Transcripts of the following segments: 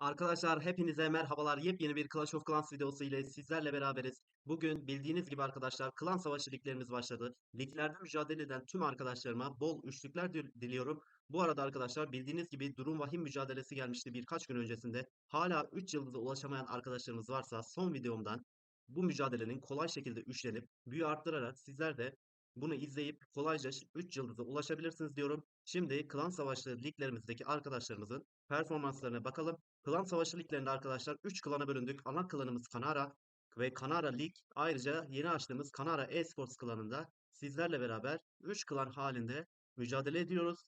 Arkadaşlar hepinize merhabalar. Yepyeni bir Clash of Clans videosu ile sizlerle beraberiz. Bugün bildiğiniz gibi arkadaşlar klan savaşı liglerimiz başladı. Liglerde mücadele eden tüm arkadaşlarıma bol üçlükler dil- diliyorum. Bu arada arkadaşlar bildiğiniz gibi durum vahim mücadelesi gelmişti birkaç gün öncesinde. Hala 3 yıldıza ulaşamayan arkadaşlarımız varsa son videomdan bu mücadelenin kolay şekilde üçlenip büyü arttırarak sizler de bunu izleyip kolayca 3 yıldıza ulaşabilirsiniz diyorum. Şimdi klan savaşları liglerimizdeki arkadaşlarımızın performanslarına bakalım. Klan savaşı liglerinde arkadaşlar 3 klana bölündük. Ana klanımız Kanara ve Kanara Lig. Ayrıca yeni açtığımız Kanara Esports klanında sizlerle beraber 3 klan halinde mücadele ediyoruz.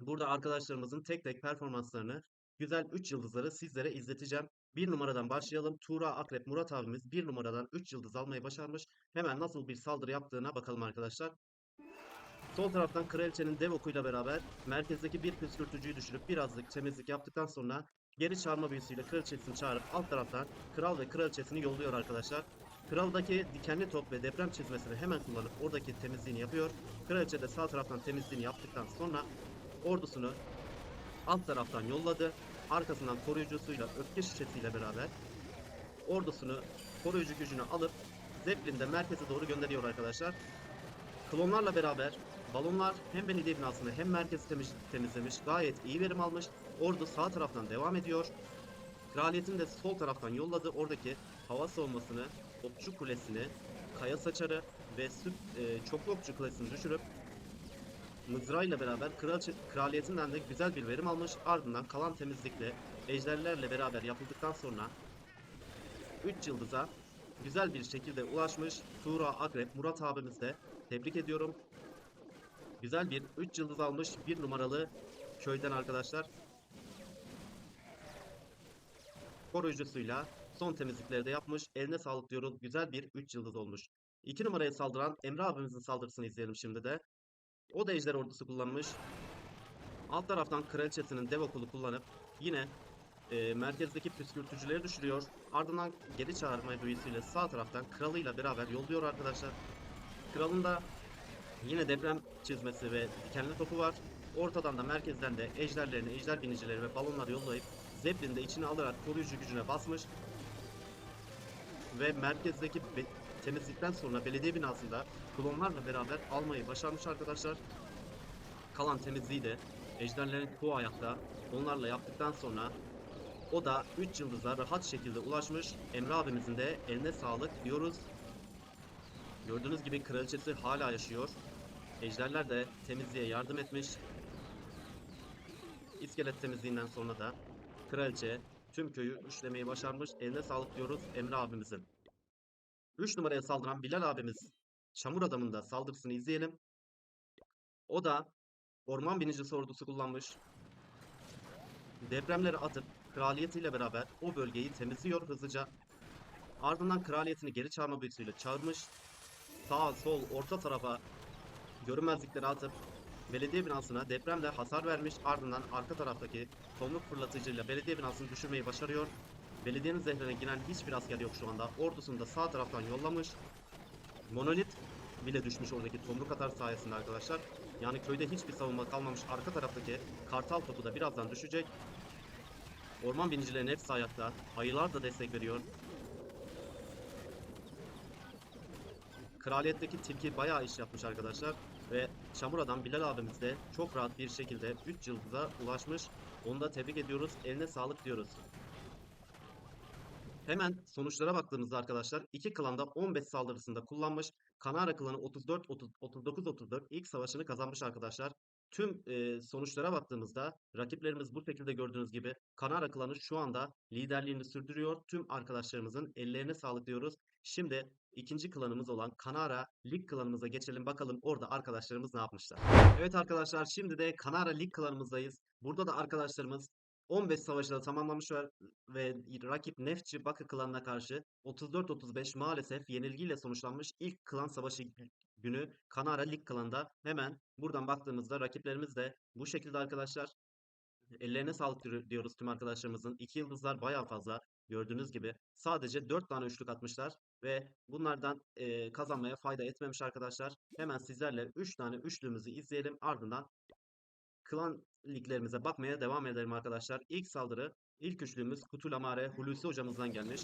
Burada arkadaşlarımızın tek tek performanslarını güzel 3 yıldızları sizlere izleteceğim. Bir numaradan başlayalım. Tuğra Akrep Murat abimiz bir numaradan 3 yıldız almayı başarmış. Hemen nasıl bir saldırı yaptığına bakalım arkadaşlar. Sol taraftan Kraliçenin dev okuyla beraber merkezdeki bir püskürtücüyü düşürüp birazcık temizlik yaptıktan sonra geri çağırma büyüsüyle kraliçesini çağırıp alt taraftan kral ve kraliçesini yolluyor arkadaşlar. Kraldaki dikenli top ve deprem çizmesini hemen kullanıp oradaki temizliğini yapıyor. Kraliçe de sağ taraftan temizliğini yaptıktan sonra ordusunu alt taraftan yolladı. Arkasından koruyucusuyla öfke şişesiyle beraber ordusunu koruyucu gücünü alıp Zeppelin'de merkeze doğru gönderiyor arkadaşlar. Klonlarla beraber balonlar hem belediye binasını hem merkezi temiz, temizlemiş. Gayet iyi verim almış. Ordu sağ taraftan devam ediyor. Kraliyetin de sol taraftan yolladı. Oradaki hava savunmasını, okçu kulesini, kaya saçarı ve süt, e, çoklu okçu kulesini düşürüp mızrağıyla beraber kraliçe, kraliyetinden de güzel bir verim almış. Ardından kalan temizlikle ejderlerle beraber yapıldıktan sonra 3 yıldıza güzel bir şekilde ulaşmış. Tuğra Akrep Murat abimiz de tebrik ediyorum. Güzel bir 3 yıldız almış bir numaralı köyden arkadaşlar. Koruyucusuyla son temizlikleri de yapmış. Eline sağlık diyoruz. Güzel bir 3 yıldız olmuş. 2 numaraya saldıran Emre abimizin saldırısını izleyelim şimdi de. O da ejder ordusu kullanmış. Alt taraftan kraliçesinin dev okulu kullanıp yine e, merkezdeki püskürtücüleri düşürüyor. Ardından geri çağırma büyüsüyle sağ taraftan kralıyla beraber yolluyor arkadaşlar. Kralın da yine deprem çizmesi ve dikenli topu var. Ortadan da merkezden de ejderlerini, ejder binicileri ve balonları yollayıp Zeppelin'i de içine alarak koruyucu gücüne basmış. Ve merkezdeki temizlikten sonra belediye binasında klonlarla beraber almayı başarmış arkadaşlar. Kalan temizliği de ejderlerin çoğu ayakta onlarla yaptıktan sonra o da 3 yıldıza rahat şekilde ulaşmış. Emre abimizin de eline sağlık diyoruz. Gördüğünüz gibi kraliçesi hala yaşıyor. Ejderler de temizliğe yardım etmiş. İskelet temizliğinden sonra da kraliçe tüm köyü üçlemeyi başarmış. Eline sağlık diyoruz Emre abimizin. 3 numaraya saldıran Bilal abimiz Çamur Adam'ın da saldırısını izleyelim. O da orman binicisi ordusu kullanmış. Depremleri atıp kraliyetiyle beraber o bölgeyi temizliyor hızlıca. Ardından kraliyetini geri çağırma büyüsüyle çağırmış. Sağ, sol, orta tarafa görünmezlikleri atıp belediye binasına depremle hasar vermiş. Ardından arka taraftaki tomruk fırlatıcıyla belediye binasını düşürmeyi başarıyor. Belediyenin zehrine giren hiçbir asker yok şu anda. Ordusunu da sağ taraftan yollamış. Monolit bile düşmüş oradaki tomruk atar sayesinde arkadaşlar. Yani köyde hiçbir savunma kalmamış. Arka taraftaki kartal topu da birazdan düşecek. Orman binicilerin hepsi ayakta. Ayılar da destek veriyor. Kraliyetteki tilki bayağı iş yapmış arkadaşlar. Ve Çamur Adam Bilal abimiz de çok rahat bir şekilde 3 yıldıza ulaşmış. Onu da tebrik ediyoruz. Eline sağlık diyoruz. Hemen sonuçlara baktığımızda arkadaşlar iki klanda 15 saldırısında kullanmış. Kanara klanı 34 39 34 ilk savaşını kazanmış arkadaşlar. Tüm e, sonuçlara baktığımızda rakiplerimiz bu şekilde gördüğünüz gibi Kanara klanı şu anda liderliğini sürdürüyor. Tüm arkadaşlarımızın ellerine sağlık diyoruz. Şimdi ikinci klanımız olan Kanara Lig klanımıza geçelim bakalım orada arkadaşlarımız ne yapmışlar. Evet arkadaşlar şimdi de Kanara Lig klanımızdayız. Burada da arkadaşlarımız 15 savaşı da tamamlamışlar ve rakip Nefçi Bakı klanına karşı 34-35 maalesef yenilgiyle sonuçlanmış ilk klan savaşı günü Kanara Lig klanında. Hemen buradan baktığımızda rakiplerimiz de bu şekilde arkadaşlar. Ellerine sağlık diyor- diyoruz tüm arkadaşlarımızın. İki yıldızlar bayağı fazla. Gördüğünüz gibi sadece 4 tane üçlük atmışlar ve bunlardan eee, kazanmaya fayda etmemiş arkadaşlar. Hemen sizlerle 3 tane üçlüğümüzü izleyelim. Ardından klan liglerimize bakmaya devam edelim arkadaşlar. İlk saldırı, ilk üçlüğümüz Kutulamare Hulusi hocamızdan gelmiş.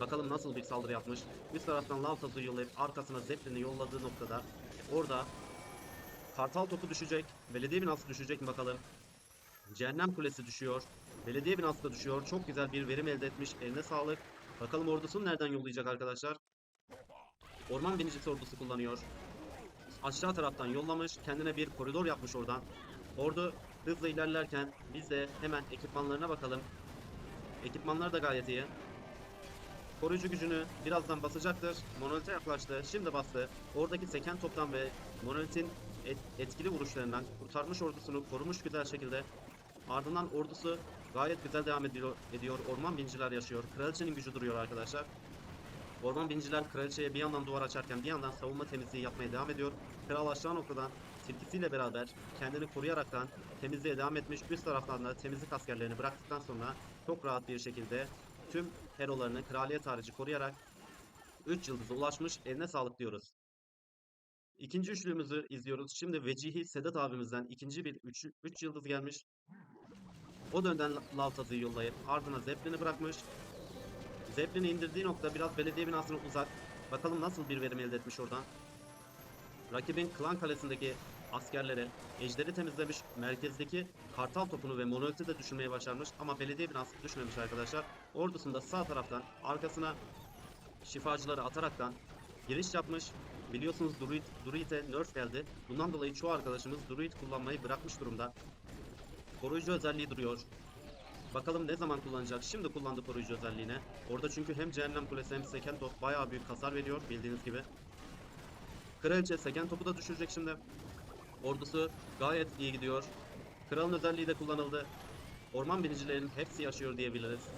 Bakalım nasıl bir saldırı yapmış. Üst taraftan Lavtaz'ı yollayıp arkasına Zeppelin'i yolladığı noktada orada Kartal topu düşecek. Belediye binası düşecek mi bakalım. Cehennem kulesi düşüyor. Belediye binası da düşüyor. Çok güzel bir verim elde etmiş. Eline sağlık. Bakalım ordusunu nereden yollayacak arkadaşlar. Orman binicisi ordusu kullanıyor. Aşağı taraftan yollamış. Kendine bir koridor yapmış oradan. Ordu hızla ilerlerken biz de hemen ekipmanlarına bakalım. Ekipmanlar da gayet iyi. Koruyucu gücünü birazdan basacaktır. Monolith'e yaklaştı. Şimdi bastı. Oradaki seken toptan ve Monolith'in et- etkili vuruşlarından kurtarmış ordusunu korumuş güzel şekilde. Ardından ordusu gayet güzel devam ediyor. ediyor. Orman binciler yaşıyor. Kraliçenin gücü duruyor arkadaşlar. Orman binciler kraliçeye bir yandan duvar açarken bir yandan savunma temizliği yapmaya devam ediyor. Kral aşağı noktadan tilkisiyle beraber kendini koruyaraktan temizliğe devam etmiş. Üst taraftan da temizlik askerlerini bıraktıktan sonra çok rahat bir şekilde tüm herolarını kraliyet harici koruyarak 3 yıldıza ulaşmış. Eline sağlık diyoruz. İkinci üçlüğümüzü izliyoruz. Şimdi Vecihi Sedat abimizden ikinci bir 3 yıldız gelmiş. O dönden Lavtaz'ı yollayıp ardına Zeppelin'i bırakmış. Zeppelin'i indirdiği nokta biraz belediye binasına uzak. Bakalım nasıl bir verim elde etmiş oradan. Rakibin klan kalesindeki askerlere ejderi temizlemiş. Merkezdeki kartal topunu ve monoliti de düşürmeye başarmış. Ama belediye binası düşmemiş arkadaşlar. Ordusunda sağ taraftan arkasına şifacıları ataraktan giriş yapmış. Biliyorsunuz Druid, Druid'e nerf geldi. Bundan dolayı çoğu arkadaşımız Druid kullanmayı bırakmış durumda. Koruyucu özelliği duruyor. Bakalım ne zaman kullanacak? Şimdi kullandı koruyucu özelliğine. Orada çünkü hem cehennem kulesi hem seken top bayağı büyük hasar veriyor bildiğiniz gibi. Kraliçe seken topu da düşürecek şimdi. Ordusu gayet iyi gidiyor. Kralın özelliği de kullanıldı. Orman binicilerin hepsi yaşıyor diyebiliriz.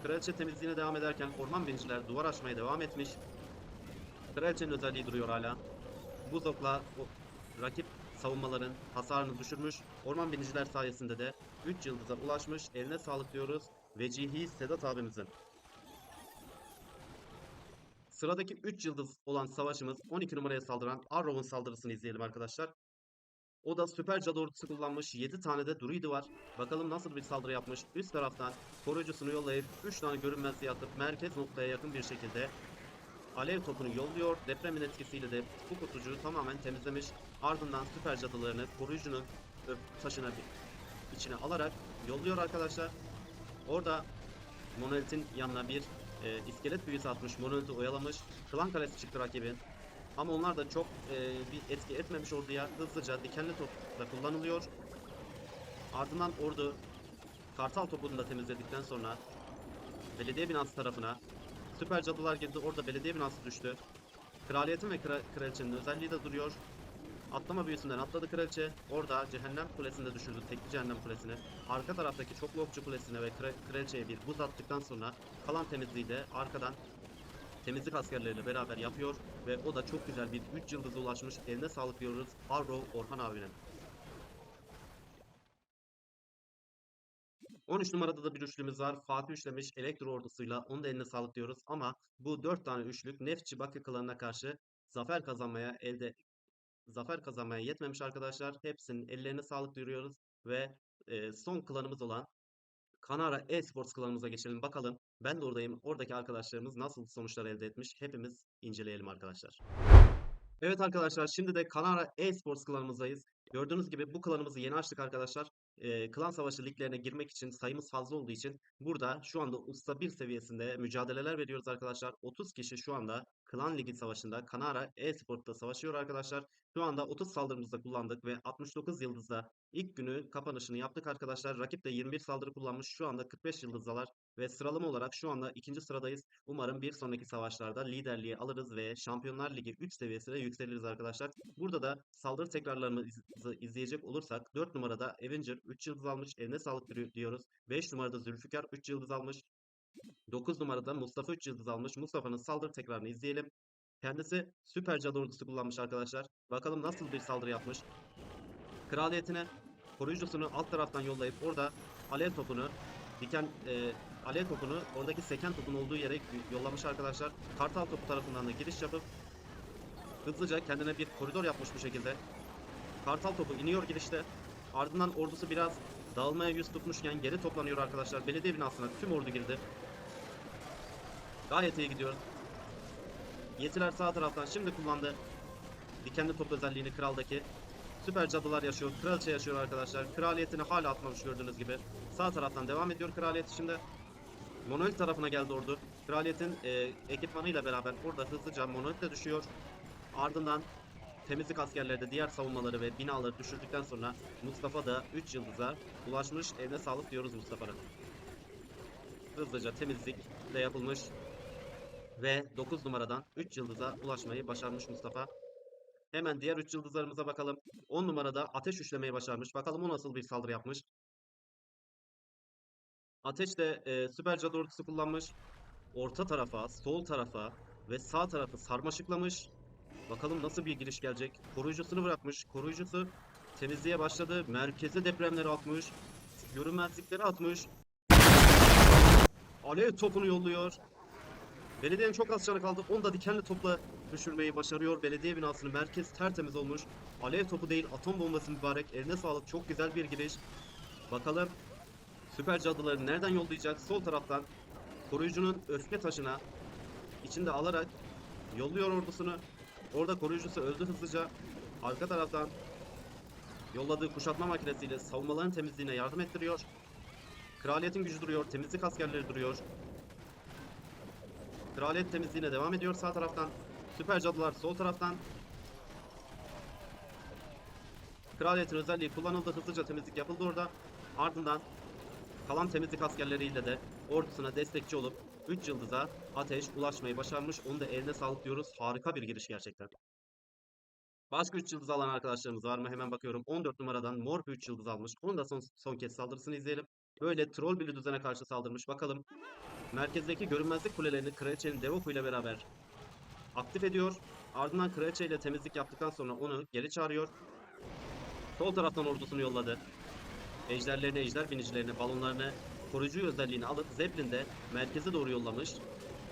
Kraliçe temizliğine devam ederken orman biniciler duvar açmaya devam etmiş. Kraliçenin özelliği duruyor hala. Bu zokla o rakip savunmaların hasarını düşürmüş. Orman biniciler sayesinde de 3 yıldıza ulaşmış. Eline sağlık diyoruz. Vecihi Sedat abimizin. Sıradaki 3 yıldız olan savaşımız 12 numaraya saldıran Arrow'un saldırısını izleyelim arkadaşlar. O da süper cadı ordusu kullanmış. 7 tane de druidi var. Bakalım nasıl bir saldırı yapmış. Üst taraftan koruyucusunu yollayıp 3 tane görünmezliği atıp merkez noktaya yakın bir şekilde alev topunu yolluyor. Depremin etkisiyle de bu kutucuğu tamamen temizlemiş. Ardından süper cadılarını koruyucunun ö- taşına içine alarak yolluyor arkadaşlar. Orada Monolith'in yanına bir e, iskelet büyüsü atmış. Monolith'i oyalamış. Klan kalesi çıktı rakibin. Ama onlar da çok e, bir etki etmemiş orduya. Hızlıca dikenli topla kullanılıyor. Ardından ordu kartal topunu da temizledikten sonra belediye binası tarafına süper cadılar girdi. Orada belediye binası düştü. Kraliyetin ve kra- kraliçenin özelliği de duruyor. Atlama büyüsünden atladı kraliçe. Orada cehennem kulesinde düşürdü tekli cehennem kulesini. Arka taraftaki çoklu okçu kulesine ve kra- kraliçeye bir buz attıktan sonra kalan temizliği de arkadan temizlik askerleriyle beraber yapıyor ve o da çok güzel bir 3 yıldıza ulaşmış. Eline sağlık diyoruz Arrow Orhan abinin. 13 numarada da bir üçlümüz var. Fatih üçlemiş elektro ordusuyla. Onun da eline sağlık diyoruz. Ama bu 4 tane üçlük Nefçi Bakı klanına karşı zafer kazanmaya elde zafer kazanmaya yetmemiş arkadaşlar. Hepsinin ellerine sağlık duyuruyoruz ve e, son klanımız olan Kanara Esports klanımıza geçelim bakalım. Ben de oradayım. Oradaki arkadaşlarımız nasıl sonuçlar elde etmiş hepimiz inceleyelim arkadaşlar. Evet arkadaşlar şimdi de Kanara Esports klanımızdayız. Gördüğünüz gibi bu klanımızı yeni açtık arkadaşlar. Ee, klan savaşı liglerine girmek için sayımız fazla olduğu için burada şu anda usta 1 seviyesinde mücadeleler veriyoruz arkadaşlar. 30 kişi şu anda klan ligi savaşında Kanara Esport'ta savaşıyor arkadaşlar. Şu anda 30 saldırımızda kullandık ve 69 yıldızda ilk günü kapanışını yaptık arkadaşlar. Rakip de 21 saldırı kullanmış. Şu anda 45 yıldızdalar ve sıralama olarak şu anda ikinci sıradayız. Umarım bir sonraki savaşlarda liderliği alırız ve Şampiyonlar Ligi 3 seviyesine yükseliriz arkadaşlar. Burada da saldırı tekrarlarımızı izleyecek olursak 4 numarada Avenger 3 yıldız almış. Eline sağlık diyoruz. 5 numarada Zülfikar 3 yıldız almış. 9 numarada Mustafa 3 yıldız almış. Mustafa'nın saldırı tekrarını izleyelim. Kendisi süper cadı ordusu kullanmış arkadaşlar. Bakalım nasıl bir saldırı yapmış. Kraliyetine koruyucusunu alt taraftan yollayıp orada alev topunu diken e, alev topunu oradaki seken topun olduğu yere yollamış arkadaşlar. Kartal topu tarafından da giriş yapıp hızlıca kendine bir koridor yapmış bu şekilde. Kartal topu iniyor girişte. Ardından ordusu biraz dağılmaya yüz tutmuşken geri toplanıyor arkadaşlar. Belediye binasına tüm ordu girdi. Gayet iyi gidiyor. Yetiler sağ taraftan şimdi kullandı. Dikenli top özelliğini kraldaki. Süper cadılar yaşıyor. Kraliçe yaşıyor arkadaşlar. Kraliyetini hala atmamış gördüğünüz gibi. Sağ taraftan devam ediyor kraliyet şimdi. Monolit tarafına geldi ordu. Kraliyetin e, ekipmanıyla beraber burada hızlıca monolit de düşüyor. Ardından temizlik askerleri de diğer savunmaları ve binaları düşürdükten sonra Mustafa da 3 yıldıza ulaşmış. Eline sağlık diyoruz Mustafa'na. Hızlıca temizlik de yapılmış. Ve 9 numaradan 3 yıldıza ulaşmayı başarmış Mustafa. Hemen diğer 3 yıldızlarımıza bakalım. 10 numarada ateş üçlemeyi başarmış. Bakalım o nasıl bir saldırı yapmış. Ateş de e, süper cadı ordusu kullanmış. Orta tarafa, sol tarafa ve sağ tarafı sarmaşıklamış. Bakalım nasıl bir giriş gelecek. Koruyucusunu bırakmış. Koruyucusu temizliğe başladı. Merkeze depremleri atmış. Görünmezlikleri atmış. Alev topunu yolluyor. Belediyenin çok az canı kaldı. Onu da dikenli topla düşürmeyi başarıyor. Belediye binasının merkez tertemiz olmuş. Alev topu değil atom bombası mübarek. Eline sağlık. Çok güzel bir giriş. Bakalım süper cadıları nereden yollayacak? Sol taraftan koruyucunun öfke taşına içinde alarak yolluyor ordusunu. Orada koruyucusu öldü hızlıca. Arka taraftan yolladığı kuşatma makinesiyle savunmaların temizliğine yardım ettiriyor. Kraliyetin gücü duruyor. Temizlik askerleri duruyor. Kraliyet temizliğine devam ediyor sağ taraftan. Süper cadılar sol taraftan. Kraliyetin özelliği kullanıldı. Hızlıca temizlik yapıldı orada. Ardından kalan temizlik askerleriyle de ordusuna destekçi olup 3 yıldıza ateş ulaşmayı başarmış. Onu da eline sağlık diyoruz. Harika bir giriş gerçekten. Başka 3 yıldız alan arkadaşlarımız var mı? Hemen bakıyorum. 14 numaradan mor bir 3 yıldız almış. Onu da son, son kez saldırısını izleyelim. Böyle troll bir düzene karşı saldırmış. Bakalım merkezdeki görünmezlik kulelerini kraliçenin Devoku ile beraber aktif ediyor. Ardından kraliçe ile temizlik yaptıktan sonra onu geri çağırıyor. Sol taraftan ordusunu yolladı. Ejderlerini, ejder binicilerini, balonlarını, koruyucu özelliğini alıp Zeppelin'de merkeze doğru yollamış.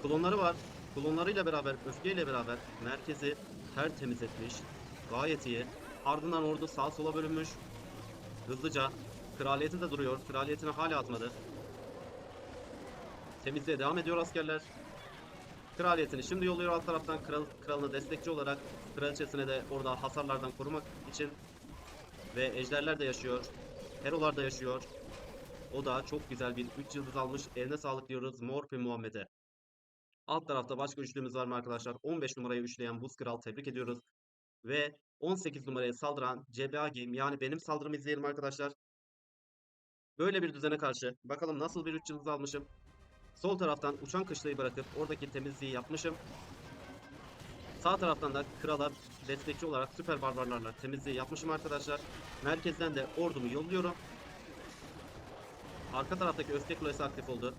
Klonları var. Klonlarıyla beraber, öfkeyle beraber merkezi tertemiz etmiş. Gayet iyi. Ardından ordu sağa sola bölünmüş. Hızlıca kraliyeti de duruyor. Kraliyetini hala atmadı. Temizliğe devam ediyor askerler. Kraliyetini şimdi yolluyor alt taraftan kral, kralına destekçi olarak kraliçesine de orada hasarlardan korumak için ve ejderler de yaşıyor. Herolar da yaşıyor. O da çok güzel bir 3 yıldız almış. Eline sağlık diyoruz Morphe Muhammed'e. Alt tarafta başka üçlümüz var mı arkadaşlar? 15 numarayı üçleyen Buz Kral tebrik ediyoruz. Ve 18 numaraya saldıran CBA Game yani benim saldırımı izleyelim arkadaşlar. Böyle bir düzene karşı bakalım nasıl bir 3 yıldız almışım. Sol taraftan uçan kışlayı bırakıp oradaki temizliği yapmışım. Sağ taraftan da krala destekçi olarak süper barbarlarla temizliği yapmışım arkadaşlar. Merkezden de ordumu yolluyorum. Arka taraftaki öfke kulesi aktif oldu.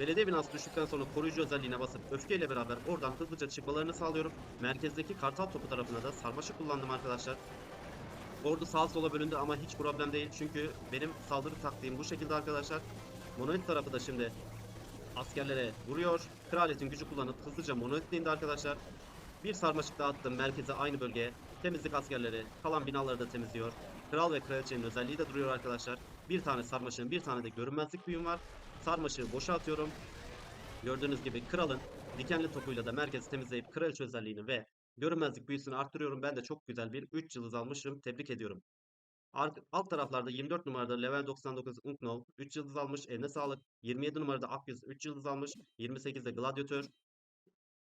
Belediye binası düştükten sonra koruyucu özelliğine basıp öfkeyle beraber oradan hızlıca çıkmalarını sağlıyorum. Merkezdeki kartal topu tarafına da sarmaşık kullandım arkadaşlar. Ordu sağa sola bölündü ama hiç problem değil çünkü benim saldırı taktiğim bu şekilde arkadaşlar. Monolit tarafı da şimdi askerlere vuruyor. Kraliyetin gücü kullanıp hızlıca monolit arkadaşlar. Bir sarmaşık daha attım merkeze aynı bölgeye. Temizlik askerleri kalan binaları da temizliyor. Kral ve kraliçenin özelliği de duruyor arkadaşlar. Bir tane sarmaşığın bir tane de görünmezlik büyüm var. Sarmaşığı boşa atıyorum. Gördüğünüz gibi kralın dikenli topuyla da merkezi temizleyip kraliçe özelliğini ve görünmezlik büyüsünü arttırıyorum. Ben de çok güzel bir 3 yıldız almışım. Tebrik ediyorum. Alt taraflarda 24 numarada level 99 Unknol 3 yıldız almış. Eline sağlık. 27 numarada Akyüz 3 yıldız almış. 28'de Gladyatör.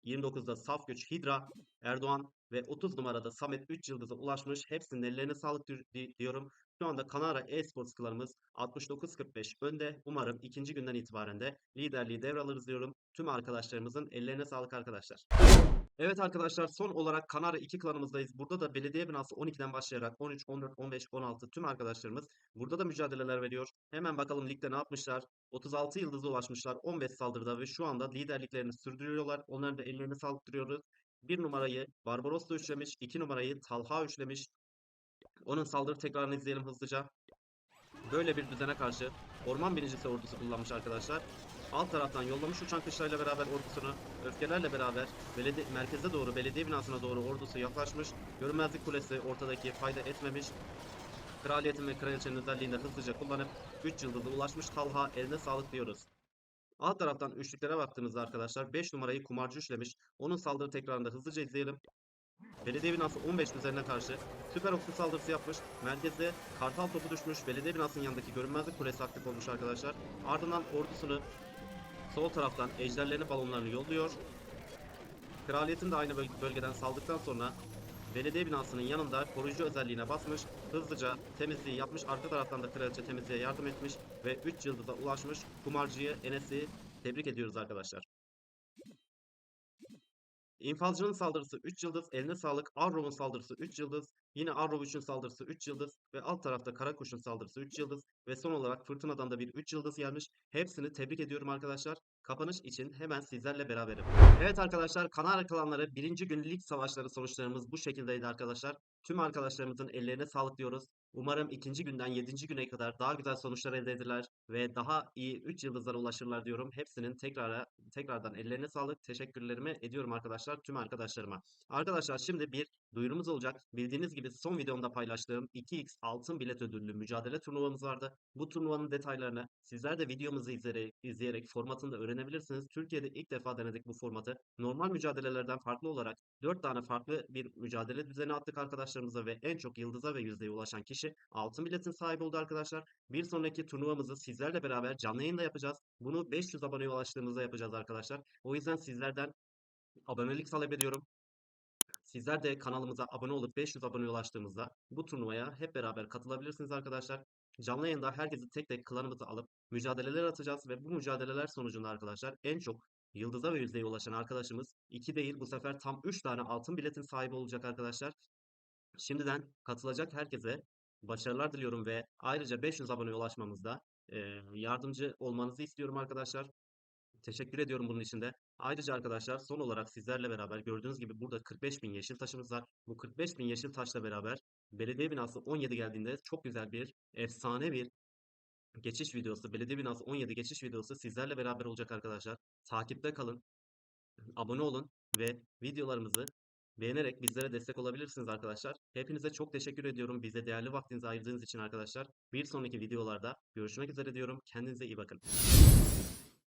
29'da Saf Güç Hidra, Erdoğan ve 30 numarada Samet 3 yıldıza ulaşmış. Hepsinin ellerine sağlık di- di- diyorum. Şu anda Kanara e-sports klanımız 69-45 önde. Umarım ikinci günden itibaren de liderliği devralırız diyorum. Tüm arkadaşlarımızın ellerine sağlık arkadaşlar. Evet arkadaşlar son olarak Kanara 2 klanımızdayız. Burada da belediye binası 12'den başlayarak 13, 14, 15, 16 tüm arkadaşlarımız burada da mücadeleler veriyor. Hemen bakalım ligde ne yapmışlar. 36 yıldıza ulaşmışlar 15 saldırıda ve şu anda liderliklerini sürdürüyorlar. Onların da ellerini sağlık diliyoruz. 1 numarayı Barbaros da üçlemiş. 2 numarayı Talha üçlemiş. Onun saldırı tekrarını izleyelim hızlıca. Böyle bir düzene karşı orman binicisi ordusu kullanmış arkadaşlar. Alt taraftan yollamış uçan kışlayla beraber ordusunu, öfkelerle beraber belediye, merkeze doğru, belediye binasına doğru ordusu yaklaşmış. Görünmezlik kulesi ortadaki fayda etmemiş. Kraliyetin ve kraliçenin özelliğini hızlıca kullanıp 3 yıldıza ulaşmış Talha eline sağlık diyoruz. Alt taraftan üçlüklere baktığımızda arkadaşlar 5 numarayı kumarcı üçlemiş. Onun saldırı tekrarında hızlıca izleyelim. Belediye binası 15 üzerine karşı süper okçu saldırısı yapmış. Merkezde kartal topu düşmüş. Belediye binasının yanındaki görünmezlik kulesi aktif olmuş arkadaşlar. Ardından ordusunu sol taraftan ejderlerini balonlarını yolluyor. Kraliyetin de aynı böl- bölgeden saldıktan sonra belediye binasının yanında koruyucu özelliğine basmış. Hızlıca temizliği yapmış. Arka taraftan da kraliçe temizliğe yardım etmiş ve 3 yıldıza ulaşmış. Kumarcıyı Enes'i tebrik ediyoruz arkadaşlar. İnfazcının saldırısı 3 yıldız, eline sağlık. Arrow'un saldırısı 3 yıldız. Yine Arrow 3'ün saldırısı 3 yıldız. Ve alt tarafta Karakuş'un saldırısı 3 yıldız. Ve son olarak Fırtına'dan da bir 3 yıldız gelmiş. Hepsini tebrik ediyorum arkadaşlar. Kapanış için hemen sizlerle beraberim. Evet arkadaşlar Kanarya klanları birinci gün lig savaşları sonuçlarımız bu şekildeydi arkadaşlar. Tüm arkadaşlarımızın ellerine sağlık diyoruz. Umarım ikinci günden yedinci güne kadar daha güzel sonuçlar elde ederler ve daha iyi 3 yıldızlara ulaşırlar diyorum. Hepsinin tekrara, tekrardan ellerine sağlık. Teşekkürlerimi ediyorum arkadaşlar tüm arkadaşlarıma. Arkadaşlar şimdi bir duyurumuz olacak. Bildiğiniz gibi son videomda paylaştığım 2x altın bilet ödüllü mücadele turnuvamız vardı. Bu turnuvanın detaylarını sizler de videomuzu izleyerek, izleyerek formatını da öğrenebilirsiniz. Türkiye'de ilk defa denedik bu formatı. Normal mücadelelerden farklı olarak 4 tane farklı bir mücadele düzeni attık arkadaşlarımıza ve en çok yıldıza ve yüzdeye ulaşan kişi altın biletin sahibi oldu arkadaşlar. Bir sonraki turnuvamızı sizlerle beraber canlı yayında yapacağız. Bunu 500 aboneye ulaştığımızda yapacağız arkadaşlar. O yüzden sizlerden abonelik talep ediyorum. Sizler de kanalımıza abone olup 500 aboneye ulaştığımızda bu turnuvaya hep beraber katılabilirsiniz arkadaşlar. Canlı yayında herkesi tek tek klanımıza alıp mücadeleler atacağız ve bu mücadeleler sonucunda arkadaşlar en çok yıldıza ve yüzdeye ulaşan arkadaşımız 2 değil bu sefer tam 3 tane altın biletin sahibi olacak arkadaşlar. Şimdiden katılacak herkese başarılar diliyorum ve ayrıca 500 aboneye ulaşmamızda yardımcı olmanızı istiyorum arkadaşlar. Teşekkür ediyorum bunun için de. Ayrıca arkadaşlar son olarak sizlerle beraber gördüğünüz gibi burada 45 bin yeşil taşımız var. Bu 45 bin yeşil taşla beraber belediye binası 17 geldiğinde çok güzel bir efsane bir geçiş videosu. Belediye binası 17 geçiş videosu sizlerle beraber olacak arkadaşlar. Takipte kalın. Abone olun ve videolarımızı beğenerek bizlere destek olabilirsiniz arkadaşlar. Hepinize çok teşekkür ediyorum. Bize değerli vaktinizi ayırdığınız için arkadaşlar. Bir sonraki videolarda görüşmek üzere diyorum. Kendinize iyi bakın.